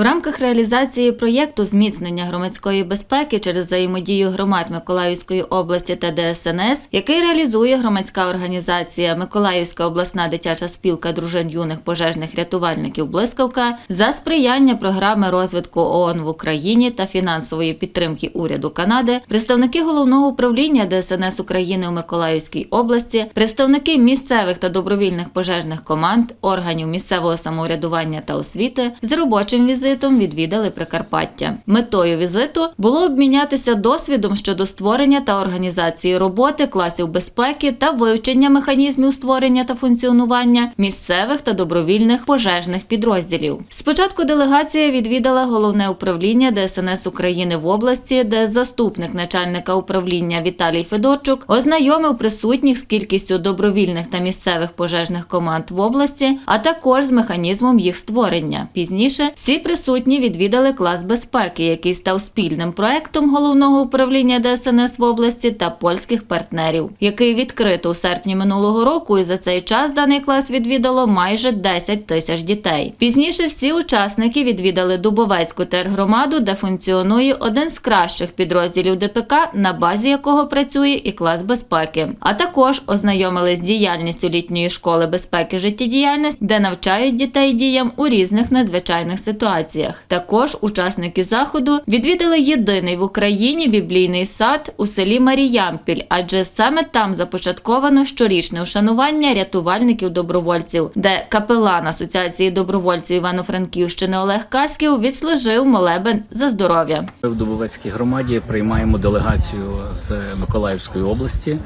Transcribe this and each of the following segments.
В рамках реалізації проєкту зміцнення громадської безпеки через взаємодію громад Миколаївської області та ДСНС, який реалізує громадська організація Миколаївська обласна дитяча спілка дружин юних пожежних рятувальників Блискавка за сприяння програми розвитку ООН в Україні та фінансової підтримки уряду Канади, представники головного управління ДСНС України у Миколаївській області, представники місцевих та добровільних пожежних команд, органів місцевого самоврядування та освіти з робочим візитом відвідали Прикарпаття. Метою візиту було обмінятися досвідом щодо створення та організації роботи класів безпеки та вивчення механізмів створення та функціонування місцевих та добровільних пожежних підрозділів. Спочатку делегація відвідала головне управління ДСНС України в області, де заступник начальника управління Віталій Федорчук ознайомив присутніх з кількістю добровільних та місцевих пожежних команд в області, а також з механізмом їх створення. Пізніше всі присутні відвідали клас безпеки, який став спільним проектом головного управління ДСНС в області та польських партнерів, який відкрито у серпні минулого року, і за цей час даний клас відвідало майже 10 тисяч дітей. Пізніше всі учасники відвідали Дубовецьку тергромаду, де функціонує один з кращих підрозділів ДПК, на базі якого працює і клас безпеки. А також ознайомились з діяльністю літньої школи безпеки життєдіяльності, де навчають дітей діям у різних надзвичайних ситуаціях. Також учасники заходу відвідали єдиний в Україні біблійний сад у селі Маріямпіль, адже саме там започатковано щорічне вшанування рятувальників-добровольців, де капелан Асоціації добровольців Івано-Франківщини Олег Касків відслужив молебен за здоров'я. В Дубовецькій громаді приймаємо делегацію з Миколаївської області.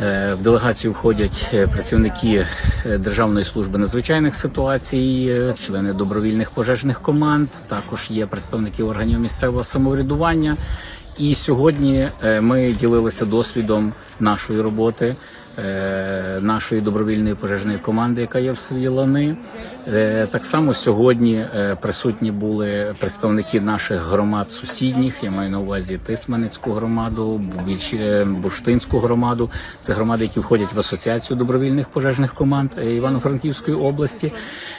Е, В делегацію входять е, працівники е, Державної служби надзвичайних ситуацій, члени добровільних пожежних команд. Також є представники органів місцевого самоврядування. І сьогодні ми ділилися досвідом нашої роботи, нашої добровільної пожежної команди, яка є в селі Лани. Е, Так само сьогодні е, присутні були представники наших громад сусідніх. Я маю на увазі Тисменецьку громаду, е, Бурштинську громаду. Це громади, які входять в асоціацію добровільних пожежних команд е, Івано-Франківської області.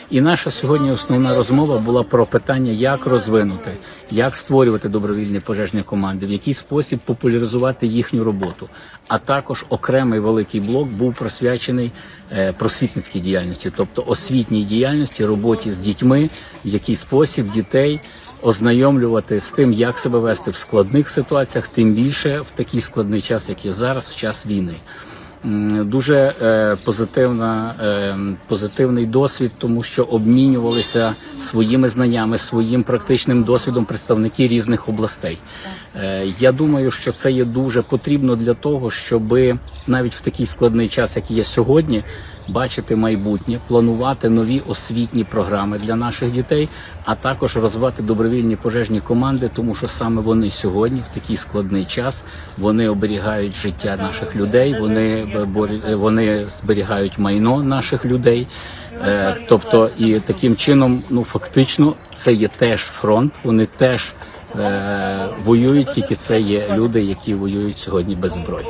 І наша сьогодні основна розмова була про питання, як розвинути, як створювати добровільні пожежні команди, в який спосіб популяризувати їхню роботу. А також окремий великий блок був присвячений е, просвітницькій діяльності, тобто освітній діяльності, роботі з дітьми, в який спосіб дітей ознайомлювати з тим, як себе вести в складних ситуаціях, тим більше в такий складний час, як є зараз, в час війни. Дуже е, позитивна, е, позитивний досвід, тому що обмінювалися своїми знаннями, своїм практичним досвідом представники різних областей. Е, я думаю, що це є дуже потрібно для того, щоб навіть в такий складний час, як є сьогодні, бачити майбутнє, планувати нові освітні програми для наших дітей, а також розвивати добровільні пожежні команди, тому що саме вони сьогодні, в такий складний час, вони оберігають життя наших людей, вони вони зберігають майно наших людей. Е, Тобто, і таким чином, ну фактично, це є теж фронт. Вони теж е, воюють, тільки це є люди, які воюють сьогодні без зброї.